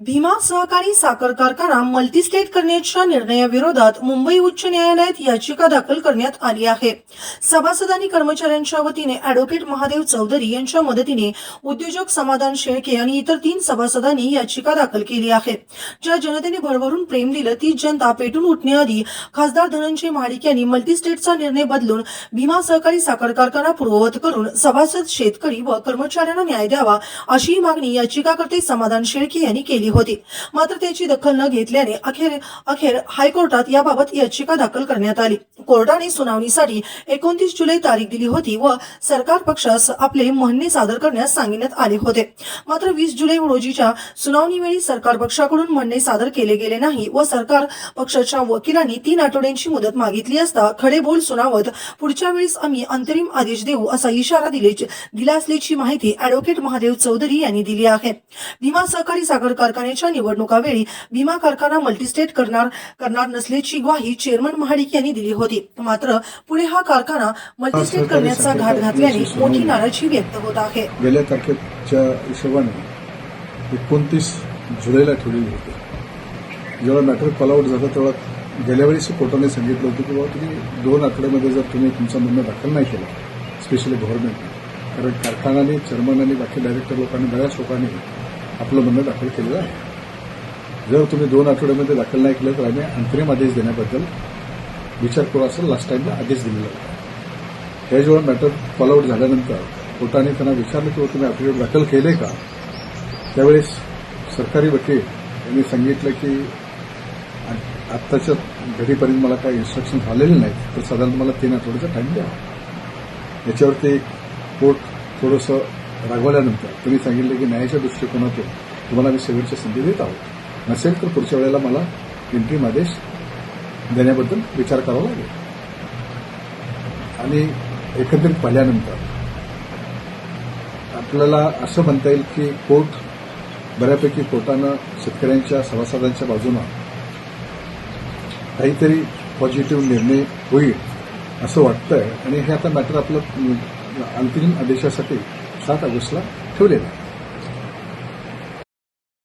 भीमा सहकारी साखर कारखाना मल्टीस्टेट करण्याच्या निर्णयाविरोधात मुंबई उच्च न्यायालयात याचिका दाखल करण्यात आली आहे. सभासदांनी कर्मचाऱ्यांच्या वतीने अॅडव्होकेट महादेव चौधरी यांच्या मदतीने उद्योजक समाधान शेळके आणि इतर तीन सभासदांनी याचिका दाखल केली आहे. ज्या जनतेने भरभरून प्रेम दिलं ती जनता पेटून उठण्याआधी खासदार धनंजय महाडिक यांनी मल्टीस्टेटचा निर्णय बदलून भीमा सहकारी साखर कारखाना पूर्ववत करून सभासद शेतकरी व कर्मचाऱ्यांना न्याय द्यावा अशी मागणी याचिकाकर्ते समाधान शेळके यांनी केली केली होती. मात्र त्याची दखल न घेतल्याने अखेर अखेर हायकोर्टात याबाबत याचिका दाखल करण्यात आली. कोर्टाने सुनावणीसाठी एकोणतीस जुलै तारीख दिली होती व सरकार पक्षास आपले म्हणणे सादर करण्यास सांगण्यात आले होते. मात्र वीस जुलै रोजीच्या सुनावणीवेळी सरकार पक्षाकडून म्हणणे सादर केले गेले नाही व सरकार पक्षाच्या वकिलांनी तीन आठवड्यांची मुदत मागितली असता खडे बोल सुनावत पुढच्या वेळेस आम्ही अंतरिम आदेश देऊ असा इशारा दिले दिला असल्याची माहिती अॅडव्होकेट महादेव चौधरी यांनी दिली आहे. भीमा सहकारी साखर कारखाना कारखान्याच्या निवडणुकावेळी भीमा कारखाना मल्टीस्टेट करणार करणार नसल्याची ग्वाही चेअरमन महाडिक यांनी दिली होती. मात्र पुढे हा कारखाना मल्टीस्टेट करण्याचा घाट घातल्याने मोठी नाराजी व्यक्त होत आहे. गेल्या तारखेच्या हिशोबाने एकोणतीस जुलैला ठेवलेली होती. जेव्हा मॅटर कॉलआउट झालं तेव्हा गेल्या वेळेस कोर्टाने सांगितलं होतं की बाबा तुम्ही दोन आठवड्यामध्ये जर तुम्ही तुमचं म्हणणं दाखल नाही केलं स्पेशली गव्हर्नमेंटने कारण कारखानाने चेअरमन आणि बाकी डायरेक्टर लोकांनी बऱ्याच लोकांनी आपलं म्हणणं दाखल केलेलं आहे. जर तुम्ही दोन आठवड्यामध्ये दाखल नाही केलं तर आम्ही अंतरिम आदेश देण्याबद्दल विचार करू असं लास्ट टाईमला आदेश दिलेला होता. हे जेव्हा मॅटर कॉलआउट झाल्यानंतर कोर्टाने त्यांना विचारलं की तुम्ही अफिडेव्हिट दाखल केले का? त्यावेळेस सरकारी वकील यांनी सांगितलं की आत्ताच्या घडीपर्यंत मला काही इन्स्ट्रक्शन आलेले नाहीत तर साधारण मला तीन आठवड्याचा टाईम द्या. याच्यावरती कोर्ट थोडंसं रागवल्यानंतर तुम्ही सांगितलं की न्यायाच्या दृष्टिकोनातून तुम्हाला मी शेवटची संधी देत आहोत. नसेल तर पुढच्या वेळेला मला इंट्रीम आदेश देण्याबद्दल विचार करावा लागेल. आणि एकंदरीत पाहिल्यानंतर आपल्याला असं म्हणता येईल की कोर्ट बऱ्यापैकी कोर्टानं शेतकऱ्यांच्या सभासदांच्या बाजूनं काहीतरी पॉझिटिव्ह निर्णय होईल असं वाटतंय. आणि हे आता मॅटर आपलं अंतिम आदेशासाठी सात ऑगस्टला ठेवलेला आहे.